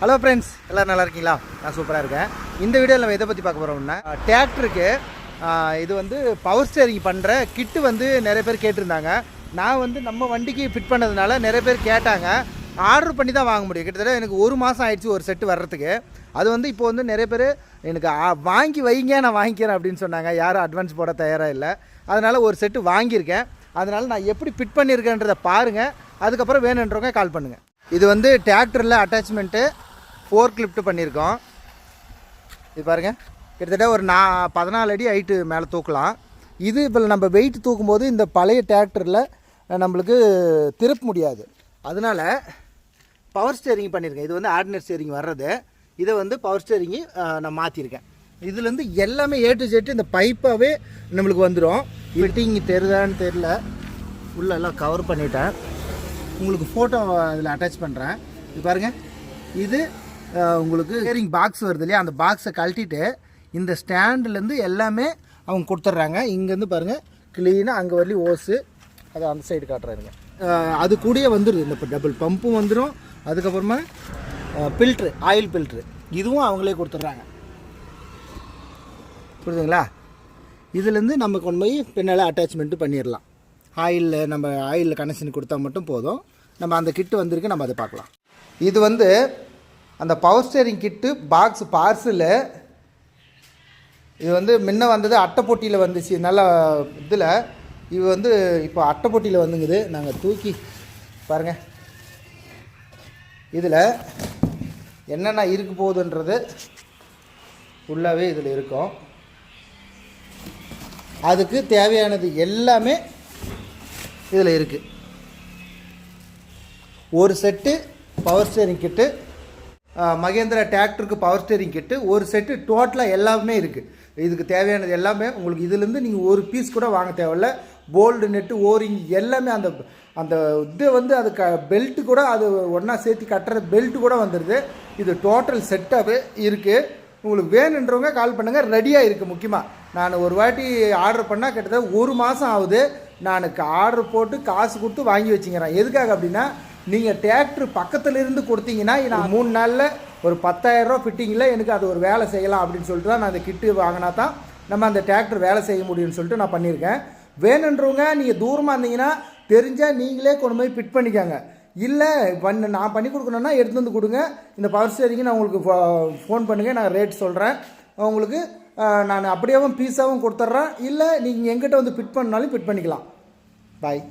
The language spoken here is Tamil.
ஹலோ ஃப்ரெண்ட்ஸ் எல்லோரும் நல்லா இருக்கீங்களா? நான் சூப்பராக இருக்கேன். இந்த வீடியோவில் நம்ம எதை பற்றி பார்க்க போகிறோம்னா டிராக்டருக்கு இது வந்து பவர் ஸ்டேரிங் பண்ணுற கிட்டு வந்து நிறைய பேர் கேட்டிருந்தாங்க. நான் வந்து நம்ம வண்டிக்கு ஃபிட் பண்ணதுனால நிறைய பேர் கேட்டாங்க. ஆர்டர் பண்ணி தான் வாங்க முடியும். கிட்டத்தட்ட எனக்கு ஒரு மாதம் ஆயிடுச்சு ஒரு செட்டு வர்றதுக்கு. அது வந்து இப்போ வந்து நிறைய பேர் எனக்கு வாங்கி வைங்க நான் வாங்கிக்கிறேன் அப்படின்னு சொன்னாங்க. யாரும் அட்வான்ஸ் போட தயாராக இல்லை. அதனால் ஒரு செட்டு வாங்கியிருக்கேன். அதனால் நான் எப்படி ஃபிட் பண்ணியிருக்கேன்றதை பாருங்கள் அதுக்கப்புறம் வேணுன்றவங்க கால் பண்ணுங்கள் இது வந்து டிராக்டரில் அட்டாச்மெண்ட்டு ஃபோர் கிளிப்ட் பண்ணியிருக்கோம். இது பாருங்க. கிட்டத்தட்ட ஒரு நா பதினாலு அடி ஹைட்டு மேலே தூக்கலாம். இது இப்போ நம்ம வெயிட் தூக்கும்போது இந்த பழைய டிராக்டரில் நம்மளுக்கு திருப்ப முடியாது. அதனால் பவர் ஸ்டேரிங் பண்ணியிருக்கேன். இது வந்து ஆர்டினர் ஸ்டேரிங் வர்றது. இதை வந்து பவர் ஸ்டேரிங்கு நான் மாற்றிருக்கேன் இதுலேருந்து எல்லாமே ஏ டு ஜெட்டு இந்த பைப்பாகவே நம்மளுக்கு வந்துடும் ஃபிட்டிங் தெரியுதான்னு தெரில உள்ளெல்லாம் கவர் பண்ணிட்டேன். உங்களுக்கு ஃபோட்டோ இதில் அட்டாச் பண்ணுறேன் இது பாருங்கள் இது உங்களுக்கு ஸ்டேரிங் பாக்ஸ் வருது இல்லையா? அந்த பாக்ஸை கழட்டிட்டு இந்த ஸ்டாண்டுலேருந்து எல்லாமே அவங்க கொடுத்துட்றாங்க. இங்கேருந்து பாருங்கள் க்ளீனாக அங்கே வரலையும் ஓஸு அதை அந்த சைடு காட்டுறாருங்க. அது கூடயே வந்துடுது இந்த டபுள் பம்பும் வந்துடும் அதுக்கப்புறமா ஃபில்ட்ரு ஆயில் ஃபில்ட்ரு இதுவும் அவங்களே கொடுத்துட்றாங்க. புரியுதுங்களா? இதுலேருந்து நம்ம கொண்டு போய் பின்னால் அட்டாச்மெண்ட்டு பண்ணிடலாம். ஆயிலில் நம்ம ஆயிலில் கனெக்ஷன் கொடுத்தா மட்டும் போதும். நம்ம அந்த கிட்டு வந்திருக்கு நம்ம அதை பார்க்கலாம். இது வந்து அந்த power steering kit box parcel இது வந்து முன்ன வந்தது அட்டைப்பொட்டியில் வந்துச்சு. நல்ல இதில் இது வந்து இப்போ அட்டைப்பொட்டியில் வந்துங்குது. நாங்கள் தூக்கி பாருங்கள் இதில் என்னென்ன இருக்க போகுதுன்றது ஃபுல்லாகவே இதில் இருக்கும். அதுக்கு தேவையானது எல்லாமே இதில் இருக்குது ஒரு set power steering kit Mahindra டிராக்டருக்கு power steering kit ஒரு செட்டு டோட்டலாக எல்லாமே இருக்குது இதுக்கு தேவையானது எல்லாமே உங்களுக்கு இதுலேருந்து நீங்கள் ஒரு பீஸ் கூட வாங்க தேவையில்ல. போல்டு நெட்டு ஓரிங் எல்லாமே அந்த அந்த இது வந்து அது க பெல்ட்டு கூட அது ஒன்றா சேர்த்து கட்டுற பெல்ட்டு கூட வந்துடுது இது டோட்டல் செட்டாகவே இருக்குது உங்களுக்கு வேணுன்றவங்க கால் பண்ணுங்கள் ரெடியாக இருக்குது முக்கியமாக நான் ஒரு வாட்டி ஆர்டர் பண்ணால் கிட்டத்தட்ட ஒரு மாதம் ஆகுது. நான் ஆர்டர் போட்டு காசு கொடுத்து வாங்கி வச்சுக்கிறேன். எதுக்காக அப்படின்னா நீங்கள் டிராக்டர் பக்கத்தில் இருந்து கொடுத்தீங்கன்னா நான் மூணு நாளில் ஒரு பத்தாயிரரூவா ஃபிட்டிங்கில் எனக்கு அது ஒரு வேலை செய்யலாம் அப்படின்னு சொல்லிட்டு தான் நான் அந்த கிட்டு வாங்கினா தான் நம்ம அந்த டிராக்டர் வேலை செய்ய முடியும்னு சொல்லிட்டு நான் பண்ணியிருக்கேன். வேணுன்றவங்க நீங்கள் தூரமாக இருந்தீங்கன்னா தெரிஞ்சால் நீங்களே கொண்டு போய் ஃபிட் பண்ணிக்கோங்க. இல்லை பண்ண நான் பண்ணி கொடுக்கணுன்னா எடுத்து வந்து கொடுங்க. இந்த பவர் ஸ்டேரிங்கு நான் உங்களுக்கு ஃபோன் பண்ணுங்கள் நான் ரேட் சொல்கிறேன் உங்களுக்கு நான் அப்படியேவும் பீஸாகவும் கொடுத்துட்றேன். இல்லை நீங்கள் எங்கிட்ட வந்து ஃபிட் பண்ணாலும் ஃபிட் பண்ணிக்கலாம். பாய்